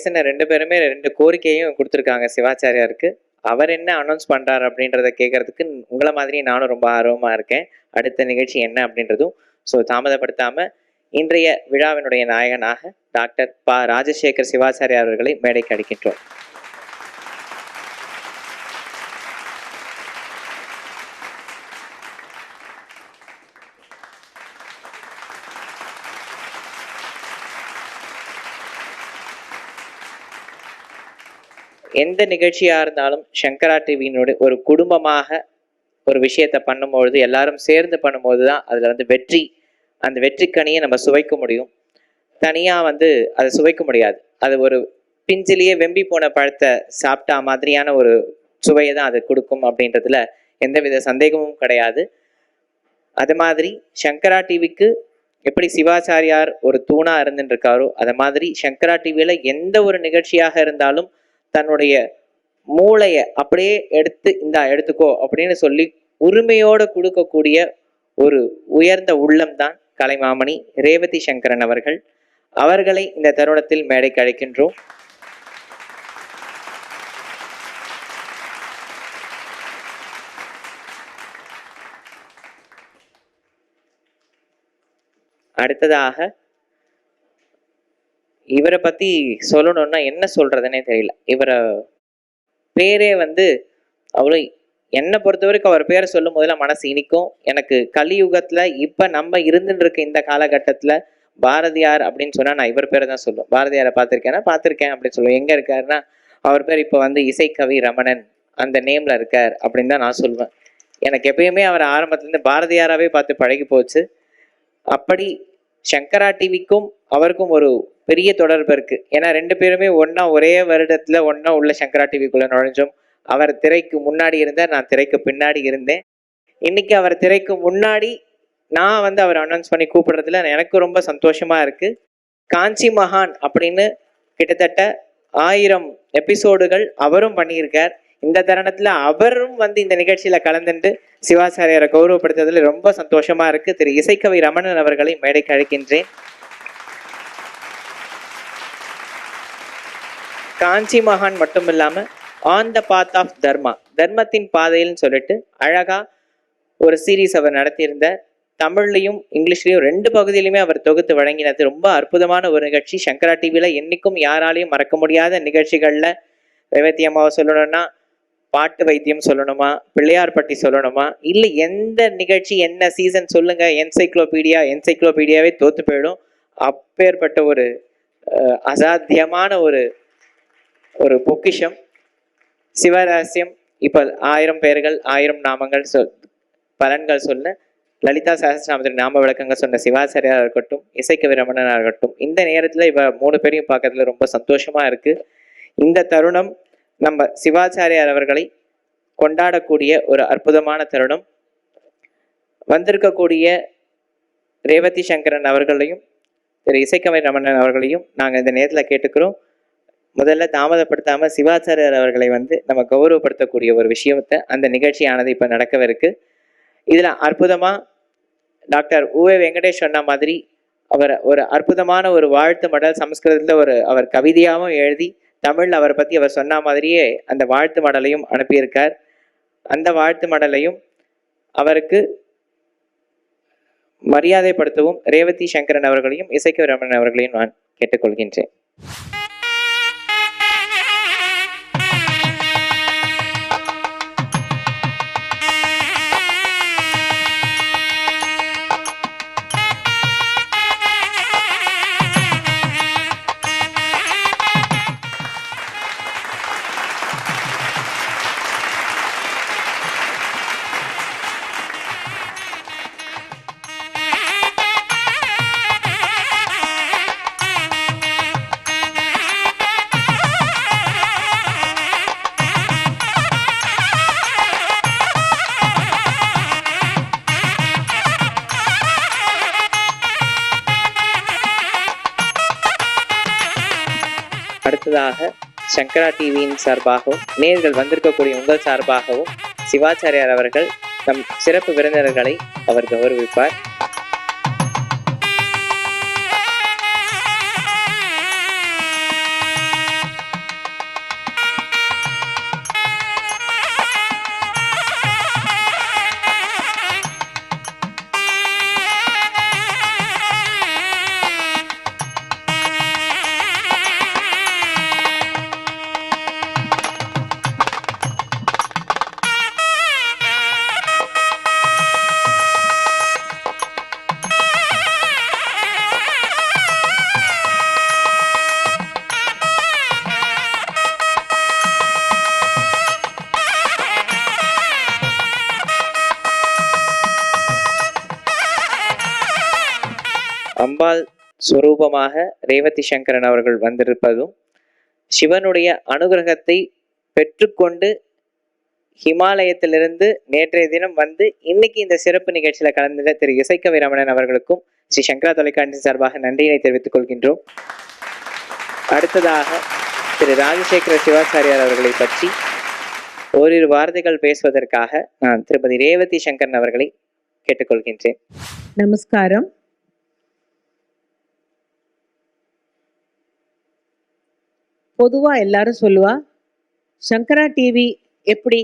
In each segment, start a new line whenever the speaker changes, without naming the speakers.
பேசின ரெண்டு பேருமே ரெண்டு கோரிக்கையும் கொடுத்துருக்காங்க சிவாச்சாரியாருக்கு. அவர் என்ன அனௌன்ஸ் பண்ணுறாரு அப்படின்றத கேட்குறதுக்கு உங்களை மாதிரி நானும் ரொம்ப ஆர்வமா இருக்கேன். அடுத்த நிகழ்ச்சி என்ன அப்படின்றதும் ஸோ தாமதப்படுத்தாம இன்றைய விழாவினுடைய நாயகனாக டாக்டர் ப. ராஜசேகர் சிவாச்சாரியார் அவர்களை மேடைக்கு அடிக்கின்றோம் எந்த நிகழ்ச்சியாக இருந்தாலும் சங்கரா டிவியினுடைய ஒரு குடும்பமாக ஒரு விஷயத்த பண்ணும்பொழுது எல்லாரும் சேர்ந்து பண்ணும்போது தான் அதில் வந்து வெற்றி அந்த வெற்றிக்கனியை நம்ம சுவைக்க முடியும். தனியாக வந்து அதை சுவைக்க முடியாது. அது ஒரு பிஞ்சிலேயே வெம்பி போன பழத்தை சாப்பிட்டா மாதிரியான ஒரு சுவையை தான் அது கொடுக்கும் அப்படின்றதுல எந்தவித சந்தேகமும் கிடையாது. அது மாதிரி சங்கரா டிவிக்கு எப்படி சிவாச்சாரியார் ஒரு தூணாக இருந்துட்டு இருக்காரோ மாதிரி சங்கரா டிவியில் எந்த ஒரு நிகழ்ச்சியாக இருந்தாலும் தன்னுடைய மூளையை அப்படியே எடுத்து இந்தா எடுத்துக்கோ அப்படின்னு சொல்லி உரிமையோடு கொடுக்கக்கூடிய ஒரு உயர்ந்த உள்ளம்தான் கலைமாமணி ரேவதி சங்கரன் அவர்கள். அவர்களை இந்த தருணத்தில் மேடைக்கு அழைக்கின்றோம். அடுத்ததாக இவரை பற்றி சொல்லணும்னா என்ன சொல்கிறதுனே தெரியல. இவரை பேரே வந்து அவ்வளோ என்னை பொறுத்த வரைக்கும் அவர் பேரை சொல்லும் போதெல்லாம் மனசு இனிக்கும். எனக்கு கலியுகத்தில் இப்போ நம்ம இருந்துட்டு இருக்க இந்த காலகட்டத்தில் பாரதியார் அப்படின்னு சொன்னால் நான் இவர் பேரை தான் சொல்லுவேன் பாரதியாரை பார்த்திருக்கேன்னா பார்த்துருக்கேன் அப்படின்னு சொல்லுவேன். எங்கே இருக்காருன்னா அவர் பேர் இப்போ வந்து இசைக்கவி ரமணன். அந்த நேமில் இருக்கார் அப்படின்னு தான் நான் சொல்லுவேன். எனக்கு எப்பயுமே அவர் ஆரம்பத்துலேருந்து இருந்து பார்த்து பழகி போச்சு. அப்படி சங்கரா டிவிக்கும் அவருக்கும் ஒரு பெரிய தொடர்பு இருக்கு. ஏன்னா ரெண்டு பேருமே ஒண்ணா ஒரே வருடத்துல ஒன்றா உள்ள சங்கரா டிவிக்குள்ள நுழைஞ்சோம். அவர் திரைக்கு முன்னாடி இருந்தார் நான் திரைக்கு பின்னாடி இருந்தேன். இன்னைக்கு அவர் திரைக்கு முன்னாடி நான் வந்து அவர் அனௌன்ஸ் பண்ணி கூப்பிடுறதுல எனக்கு ரொம்ப சந்தோஷமா இருக்கு. காஞ்சி மகான் அப்படின்னு கிட்டத்தட்ட ஆயிரம் எபிசோடுகள் அவரும் பண்ணியிருக்கார். இந்த தருணத்துல அவரும் வந்து இந்த நிகழ்ச்சியில கலந்துட்டு சிவாசாரியரை கௌரவப்படுத்துறதுல ரொம்ப சந்தோஷமா இருக்கு. திரு இசைக்கவி ரமணன் அவர்களை மேடைக்கு அழைக்கின்றேன். காஞ்சி மகான் மட்டும் இல்லாமல் ஆன் த பாத் ஆஃப் தர்மா தர்மத்தின் பாதையில்னு சொல்லிட்டு அழகாக ஒரு சீரீஸ் அவர் நடத்தியிருந்த தமிழ்லையும் இங்கிலீஷ்லையும் ரெண்டு பகுதியிலுமே அவர் தொகுத்து வழங்கினது. ரொம்ப அற்புதமான ஒரு நிகழ்ச்சி. சங்கரா டிவியில் என்னைக்கும் யாராலையும் மறக்க முடியாத நிகழ்ச்சிகளில் ரேவதி அம்மாவை சொல்லணும்னா பாட்டு வைத்தியம் சொல்லணுமா பிள்ளையார்பட்டி சொல்லணுமா இல்லை எந்த நிகழ்ச்சி என்ன சீசன் சொல்லுங்க என்சைக்ளோபீடியா என்சைக்ளோபீடியாவே தோத்து போயிடும். அப்பேற்பட்ட ஒரு அசாத்தியமான ஒரு ஒரு பொக்கிஷம் சிவரகசியம் இப்போ ஆயிரம் பெயர்கள் ஆயிரம் நாமங்கள் சொல் பலன்கள் சொல்ல லலிதா சஹஸ்ரநாமத்தின் நாம விளக்கங்கள் சொன்ன சிவாச்சாரியாக இருக்கட்டும் இசைக்கவி ரமணனாக இருக்கட்டும் இந்த நேரத்தில் இப்போ மூணு பேரையும் பார்க்கறதுல ரொம்ப சந்தோஷமாக இருக்குது இந்த தருணம் நம்ம சிவாச்சாரியார் அவர்களை கொண்டாடக்கூடிய ஒரு அற்புதமான தருணம். வந்திருக்கக்கூடிய ரேவதி சங்கரன் அவர்களையும் திரு இசைக்கவி ரமணன் அவர்களையும் நாங்கள் இந்த நேரத்தில் கேட்டுக்கிறோம். முதல்ல தாமதப்படுத்தாமல் சிவாச்சாரியர் அவர்களை வந்து நம்ம கௌரவப்படுத்தக்கூடிய ஒரு விஷயத்தை அந்த நிகழ்ச்சியானது இப்போ நடக்கவிருக்கு. இதில் அற்புதமா டாக்டர் உவே வெங்கடேஷ் சொன்ன மாதிரி அவர் ஒரு அற்புதமான ஒரு வாழ்த்து மடல் சமஸ்கிருதத்துல ஒரு அவர் கவிதையாகவும் எழுதி தமிழ் அவரை பற்றி அவர் சொன்ன மாதிரியே அந்த வாழ்த்து மடலையும் அனுப்பியிருக்கார். அந்த வாழ்த்து மடலையும் அவருக்கு மரியாதைப்படுத்தவும் ரேவதி சங்கரன் அவர்களையும் இசைக்கு ரமணன் அவர்களையும் நான் கேட்டுக்கொள்கின்றேன். அடுத்ததாக சங்கரா டிவியின் சார்பாகவும் நேர்கள் வந்திருக்கக்கூடிய உங்கள் சார்பாகவும் சிவாச்சாரியார் அவர்கள் நம் சிறப்பு விருந்தினர்களை அவர் கௌரவிப்பார். அம்பாள் சுரூபமாக ரேவதி சங்கரன் அவர்கள் வந்திருப்பதும் சிவனுடைய அனுகிரகத்தை பெற்றுக்கொண்டு ஹிமாலயத்திலிருந்து நேற்றைய தினம் வந்து இன்னைக்கு இந்த சிறப்பு நிகழ்ச்சியில் கலந்துள்ள திரு இசைக்க ரமணன் அவர்களுக்கும் ஸ்ரீ சங்கரா தொலைக்காட்சி சார்பாக நன்றியினை தெரிவித்துக் கொள்கின்றோம். அடுத்ததாக திரு ராஜசேகர சிவாச்சாரியார் அவர்களை பற்றி ஓரிரு வார்த்தைகள் பேசுவதற்காக நான் திருப்பதி ரேவதி சங்கரன் அவர்களை கேட்டுக்கொள்கின்றேன்.
நமஸ்காரம். பொதுவாக எல்லாரும் சொல்லுவா சங்கரா டிவி எப்படி?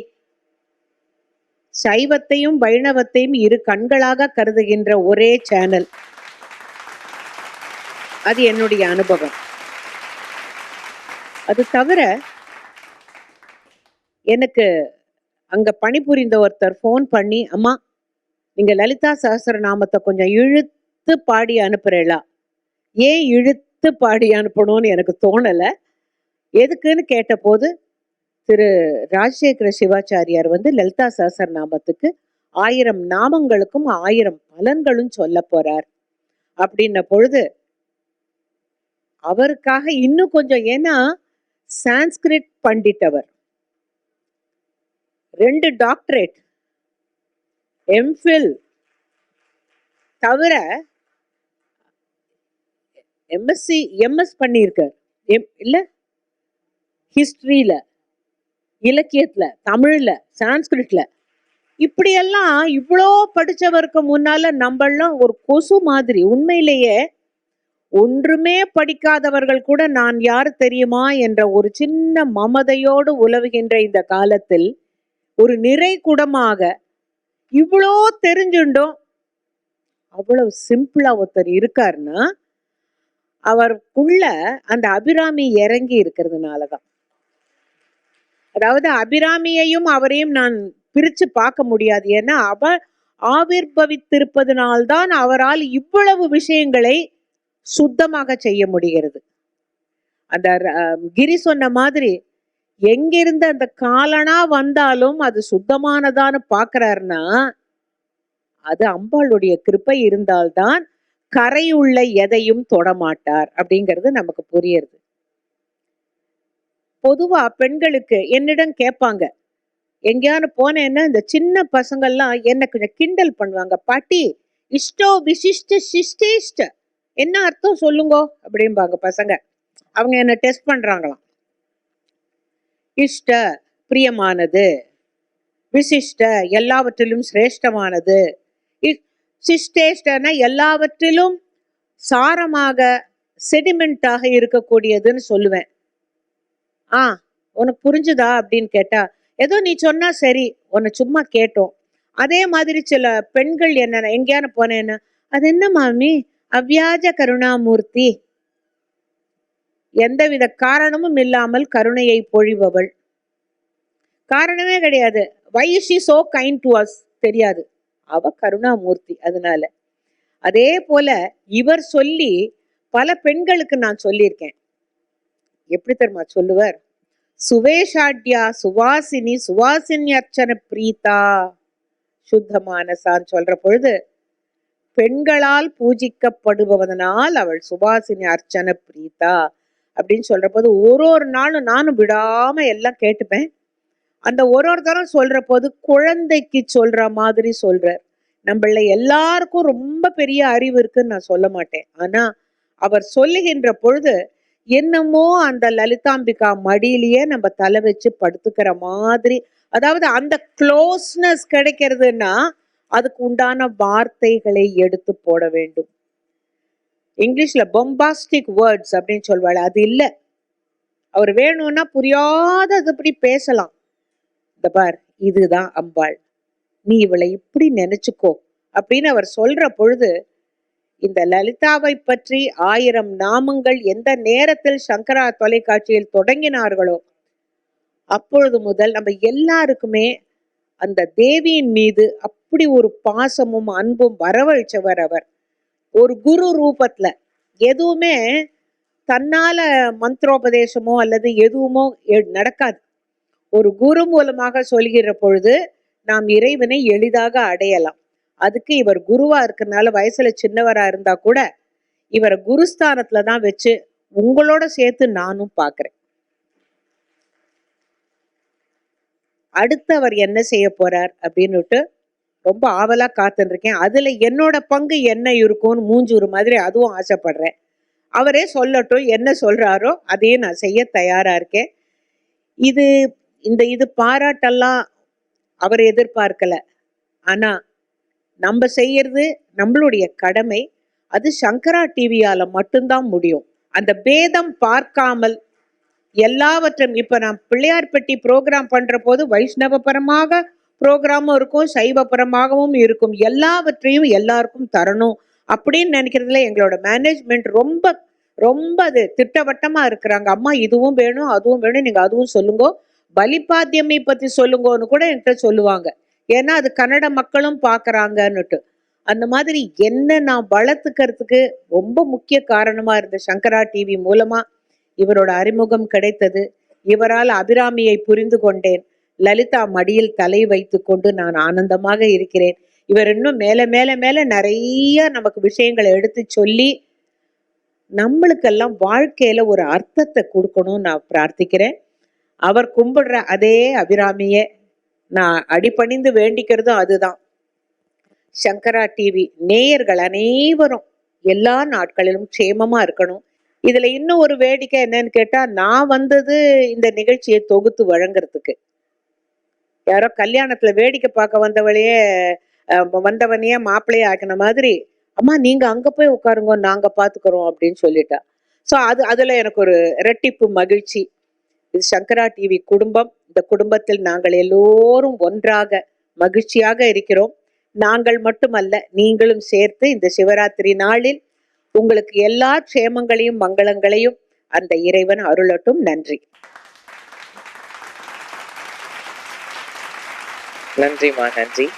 சைவத்தையும் வைணவத்தையும் இரு கண்களாக கருதுகின்ற ஒரே சேனல் அது என்னுடைய அனுபவம். அது தவிர எனக்கு அங்க பணிபுரிந்த ஒருத்தர் ஃபோன் பண்ணி அம்மா நீங்க லலிதா சஹஸ்ரநாமத்தை கொஞ்சம் இழுத்து பாடி அனுப்புறீங்களா ஏன் இழுத்து பாடி அனுப்பணும்னு எனக்கு தோணலை. எதுக்குன்னு கேட்டபோது திரு ராஜசேகர சிவாச்சாரியார் வந்து லலிதா சஹஸ்ரநாமத்துக்கு ஆயிரம் நாமங்களுக்கும் ஆயிரம் பலன்களும் சொல்ல போறார். அப்படின்ன பொழுது அவருக்காக இன்னும் கொஞ்சம் ஏன்னா சான்ஸ்கிரிட் பண்டிட் ரெண்டு டாக்டரேட். எம்ஃபில் தவிர எம்எஸ்சி எம்எஸ் பண்ணியிருக்கார். எம் இல்லை? ஹிஸ்ட்ரியில இலக்கியத்துல தமிழ்ல சான்ஸ்கிரிட்ல இப்படியெல்லாம் இவ்வளோ படிச்சவருக்கு முன்னால நம்மளாம் ஒரு கொசு மாதிரி. உண்மையிலேயே ஒன்றுமே படிக்காதவர்கள் கூட நான் யார் தெரியுமா என்ற ஒரு சின்ன மமதையோடு உலவுகின்ற இந்த காலத்தில் ஒரு நிறை குடமாக இவ்வளோ தெரிஞ்சுண்டும் அவ்வளவு சிம்பிளா ஒருத்தர் இருக்காருன்னா அவருக்குள்ள அந்த அபிராமி இறங்கி இருக்கிறதுனாலதான். அதாவது அபிராமியையும் அவரையும் நான் பிரிச்சு பார்க்க முடியாது. ஏன்னா அவர் ஆவிர்பவித்திருப்பதனால்தான் அவரால் இவ்வளவு விஷயங்களை சுத்தமாக செய்ய முடிகிறது. அந்த கிரி சொன்ன மாதிரி எங்கிருந்து அந்த காலனா வந்தாலும் அது சுத்தமானதான்னு பாக்குறாருன்னா அது அம்பாளுடைய கிருப்பை இருந்தால்தான் கரையுள்ள எதையும் தொடமாட்டார் அப்படிங்கிறது நமக்கு புரியுது. பொதுவா பெண்களுக்கு என்னிடம் கேட்பாங்க. எங்கேயானு போனேன்னா இந்த சின்ன பசங்கள்லாம் என்ன கொஞ்சம் கிண்டல் பண்ணுவாங்க. பாட்டி இஷ்டோ விசிஷ்ட சிஷ்டேஷ்ட என்ன அர்த்தம் சொல்லுங்கோ? அப்படிம்பாங்க பசங்க. அவங்க என்ன டெஸ்ட் பண்றாங்களாம். இஷ்ட பிரியமானது. விசிஷ்ட எல்லாவற்றிலும் சிரேஷ்டமானது. இ- சிஷ்டேஷ்டனா எல்லாவற்றிலும் சாரமாக செடிமெண்ட்டாக இருக்கக்கூடியதுன்னு சொல்லுவேன். ஆ உனக்கு புரிஞ்சுதா அப்படின்னு கேட்டா ஏதோ நீ சொன்னா சரி உன்னை சும்மா கேட்டோம். அதே மாதிரி சில பெண்கள் என்ன எங்கேயான போனேன்னு அது என்ன மாமி? அவ்வியாஜ கருணாமூர்த்தி. எந்தவித காரணமும் இல்லாமல் கருணையை பொழிபவள். காரணமே கிடையாது. Why she so kind to us தெரியாது. அவ கருணாமூர்த்தி அதனால. அதே போல இவர் சொல்லி பல பெண்களுக்கு நான் சொல்லியிருக்கேன். எப்படி தெரியுமா சொல்லுவர்? சுவேஷாட்யா சுவாசினி சுவாசினி அர்ச்சன பிரீதா சுத்தமானசான்னு சொல்ற பொழுது பெண்களால் பூஜிக்கப்படுபவதனால் அவள் சுபாசினி அர்ச்சன பிரீதா அப்படின்னு சொல்ற போது ஒரு ஒரு நாளும் நானும் விடாம எல்லாம் கேட்டுப்பேன். அந்த ஒரு ஒரு தரம் சொல்ற போது குழந்தைக்கு சொல்ற மாதிரி சொல்றார். நம்மள எல்லாருக்கும் ரொம்ப பெரிய அறிவு இருக்குன்னு நான் சொல்ல மாட்டேன். ஆனா அவர் சொல்லுகின்ற பொழுது என்னமோ அந்த லலிதாம்பிகா மடியிலேயே நம்ம தலை வச்சு படுத்துக்கிற மாதிரி. அதாவது அந்த க்ளோஸ்னஸ் கிடைக்கிறதுன்னா அதுக்கு உண்டான வார்த்தைகளை எடுத்து போட வேண்டும். இங்கிலீஷ்ல பொம்பாஸ்டிக் வேர்ட்ஸ் அப்படின்னு சொல்வாள். அது இல்ல. அவர் வேணும்னா புரியாததுபடி பேசலாம். இந்த பார் இதுதான் அம்பாள். நீ இவளை இப்படி நினைச்சுக்கோ அப்படின்னு அவர் சொல்ற பொழுது இந்த லலிதாவை பற்றி ஆயிரம் நாமங்கள் எந்த நேரத்தில் சங்கரா தொலைக்காட்சியில் தொடங்கினார்களோ அப்பொழுது முதல் நம்ம எல்லாருக்குமே அந்த தேவியின் மீது அப்படி ஒரு பாசமும் அன்பும் வரவழைச்சவர் அவர். ஒரு குரு ரூபத்துல எதுவுமே தன்னால மந்திரோபதேசமோ அல்லது எதுவுமோ எ- நடக்காது. ஒரு குரு மூலமாக சொல்கிற பொழுது நாம் இறைவனை எளிதாக அடையலாம். அதுக்கு இவர் குருவா இருக்கிறனால வயசுல சின்னவரா இருந்தா கூட இவரை குருஸ்தானத்துல தான் வச்சு உங்களோட சேர்த்து நானும் பாக்குறேன். அடுத்து அவர் என்ன செய்ய போறார் அப்படின்னுட்டு ரொம்ப ஆவலா காத்துருக்கேன் இருக்கேன் அதுல என்னோட பங்கு என்ன இருக்கும்னு மூஞ்சூறு மாதிரி அதுவும் ஆசைப்படுறேன். அவரே சொல்லட்டும் என்ன சொல்றாரோ அதையும் நான் செய்ய தயாரா இருக்கேன். இது இந்த இது பாராட்டெல்லாம் அவர் எதிர்பார்க்கல. ஆனா நம்ம செய்யறது நம்மளுடைய கடமை. அது சங்கரா டிவியால மட்டும்தான் முடியும். அந்த பேதம் பார்க்காமல் எல்லாவற்றையும் இப்ப நான் பிள்ளையார்பட்டி ப்ரோக்ராம் பண்ற போது வைஷ்ணவபரமாக ப்ரோக்ராமும் இருக்கும் சைவபரமாகவும் இருக்கும். எல்லாவற்றையும் எல்லாருக்கும் தரணும் அப்படின்னு நினைக்கிறதுல எங்களோட மேனேஜ்மெண்ட் ரொம்ப ரொம்ப அது திட்டவட்டமா இருக்கிறாங்க. அம்மா இதுவும் வேணும் அதுவும் வேணும் நீங்க அதுவும் சொல்லுங்க. பலிபாத்தியமை பத்தி சொல்லுங்கன்னு கூட என்கிட்ட சொல்லுவாங்க. ஏன்னா அது கன்னட மக்களும் பார்க்குறாங்கன்னுட்டு அந்த மாதிரி என்ன நான் வளர்த்துக்கிறதுக்கு ரொம்ப முக்கிய காரணமாக இருந்த சங்கரா டிவி மூலமாக இவரோட அறிமுகம் கிடைத்தது. இவரால் அபிராமியை புரிந்து கொண்டேன். லலிதா மடியில் தலை வைத்து கொண்டு நான் ஆனந்தமாக இருக்கிறேன். இவர் இன்னும் மேலே மேலே மேலே நிறைய நமக்கு விஷயங்களை எடுத்து சொல்லி நம்மளுக்கெல்லாம் வாழ்க்கையில ஒரு அர்த்தத்தை கொடுக்கணும்னு நான் பிரார்த்திக்கிறேன். அவர் கும்பிடுற அதே அபிராமியை நான் அடிபணிந்து வேண்டிக்கிறதும் அதுதான். சங்கரா டிவி நேயர்கள் அனைவரும் எல்லா நாட்களிலும் க்ஷேமமா இருக்கணும். இதுல இன்னும் ஒரு வேடிக்கை என்னன்னு கேட்டா நான் வந்தது இந்த நிகழ்ச்சியை தொகுத்து வழங்குறதுக்கு. யாரோ கல்யாணத்துல வேடிக்கை பார்க்க வந்தவளையே வந்தவனையே மாப்பிள்ளையே ஆக்கின மாதிரி அம்மா நீங்க அங்க போய் உட்காருங்க நாங்க பாத்துக்கிறோம் அப்படின்னு சொல்லிட்டா. ஸோ அது அதுல எனக்கு ஒரு இரட்டிப்பு மகிழ்ச்சி. இது சங்கரா டிவி குடும்பம். இந்த குடும்பத்தில் நாங்கள் எல்லோரும் ஒன்றாக மகிழ்ச்சியாக இருக்கிறோம். நாங்கள் மட்டுமல்ல நீங்களும் சேர்த்து இந்த சிவராத்திரி நாளில் உங்களுக்கு எல்லா க்ஷேமங்களையும் மங்களங்களையும் அந்த இறைவன் அருளட்டும். நன்றி.
நன்றிமா நன்றி.